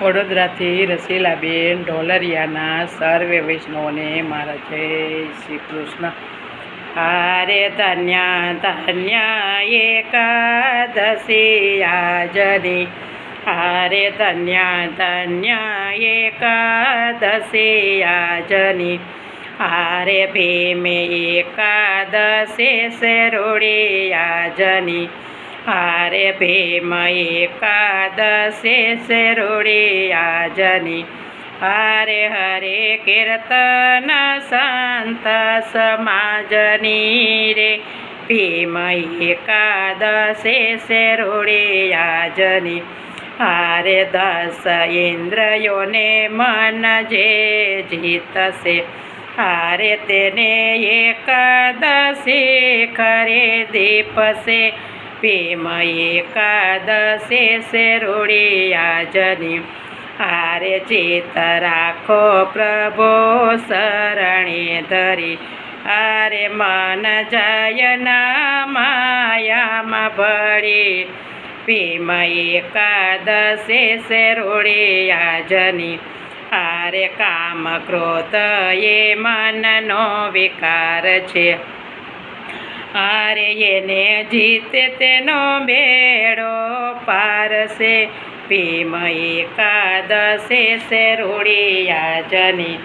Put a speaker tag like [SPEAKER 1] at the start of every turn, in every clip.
[SPEAKER 1] વડોદરાથી રસીલાબેન ઢોલરિયાના સર્વે વૈષ્ણવને મારા જય શ્રી કૃષ્ણ. હારે ધન્ય ધન્ય એકાદશી આજની. હારે ધન્ય ધન્ય એકાદશી આજની. હારે ભીમે એકાદશી શેરોડી આજની. હારે ભીમ એકાદશે શેરોડી આજની હરે હરે કીર્તન સંત સમાજની રે ભીમ એકાદશે શેરોડી આજની હારે દસ ઇન્દ્રિયોને મન જે જીતશે હારે તેને એકાદશી ખરે દીપશે ભીમ એકાદશે શેરોડી આજની હારે ચિત રાખો પ્રભો શરણે ધરી. હારે મન જાય ના માયામાં ભળી ભીમ એકાદશે શેરોડી આજની હારે કામ ક્રોધ એ મનનો વિકાર છે. હારે એને જીતે તેનો બેડો પારસે. ભીમ એકાદશે શેરોડી જની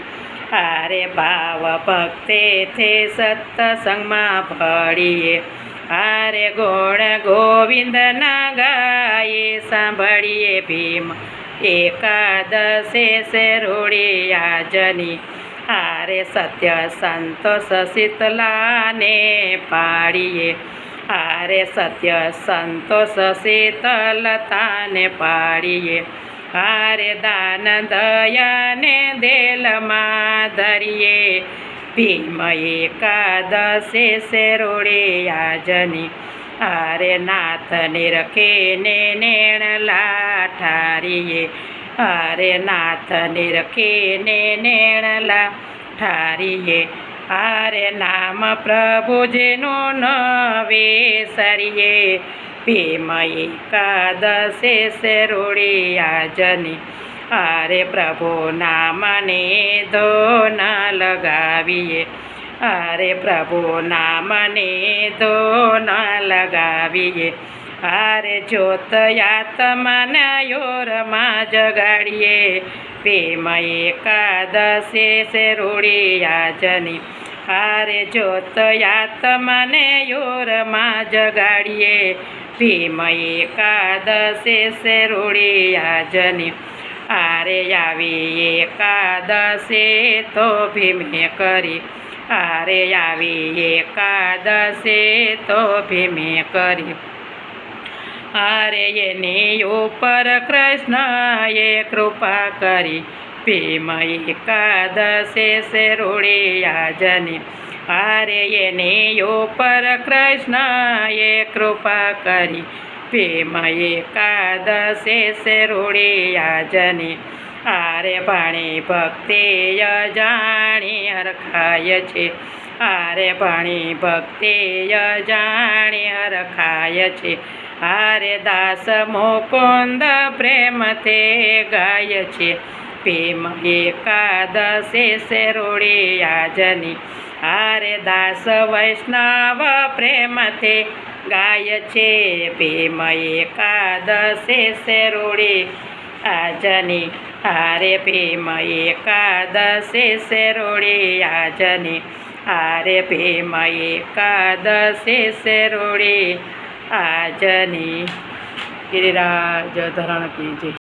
[SPEAKER 1] હારે ભાવ ભક્તેથી સત્સંગમાં ભળીએ. હારે ગુણ ગોવિંદના ગાયે સાંભળીએ. ભીમ એકાદશે શેરોડી આજની હારે સત્ય સંતોષ શીતલાને પાડીએ હારે સત્ય સંતોષ શીતલતાને પાડીએ હારે દાન દયાને દેલમાં ધરીએ ભીમ એકાદશે શેરોડી આજની હારે નાથ નિરખીને નેણ લાઠારીએ હારે નાથ નિરખીને નેણલા ઠારીએ. હારે નામ પ્રભુજીનું નવેસરીએ ભીમ એકાદશે શેરોડી આજની. હારે પ્રભુ નામને ધોન લગાવીએ. અરે પ્રભુ નામને ધોન લગાવીએ. હારે જોત આત્માને યોરમાં જગાડીએ પ્રેમ એકાદશે શેરોડી આજની હારે જ્યોત આત્માને યોરમાં જગાડીએ ભીમ એકાદશે શેરોડી આજની આરે આવી એકાદશે તો ભીમે કરી. આરે આવી એકાદશે તો ભીમે કરી. હારે એની ઉપર કૃષ્ણએ કૃપા કરી. ભીમ એકાદશે શેરોડી આજની. હારે એની ઉપર કૃષ્ણએ કૃપા કરી. ભીમ એકાદશે શેરોડી આજની. આરે પાણી ભક્તિ જાણી હરખાય છે. આરે પાણી ભક્તિ જાણી હરખાય છે. હારે દાસ મુકુંદ પ્રેમથી ગાય છે. પ્રેમ એકાદશે શેરોડી આજની. હારે દાસ વૈષ્ણવ પ્રેમથી ગાય છે. પ્રેમ એકાદશે શેરોડી આજની. હારે પ્રેમ એકાદશે શેરોડી આજની. હારે પ્રેમ એકાદશે શેરોડી આજની ગિરિરાજ ધરણ કી જય.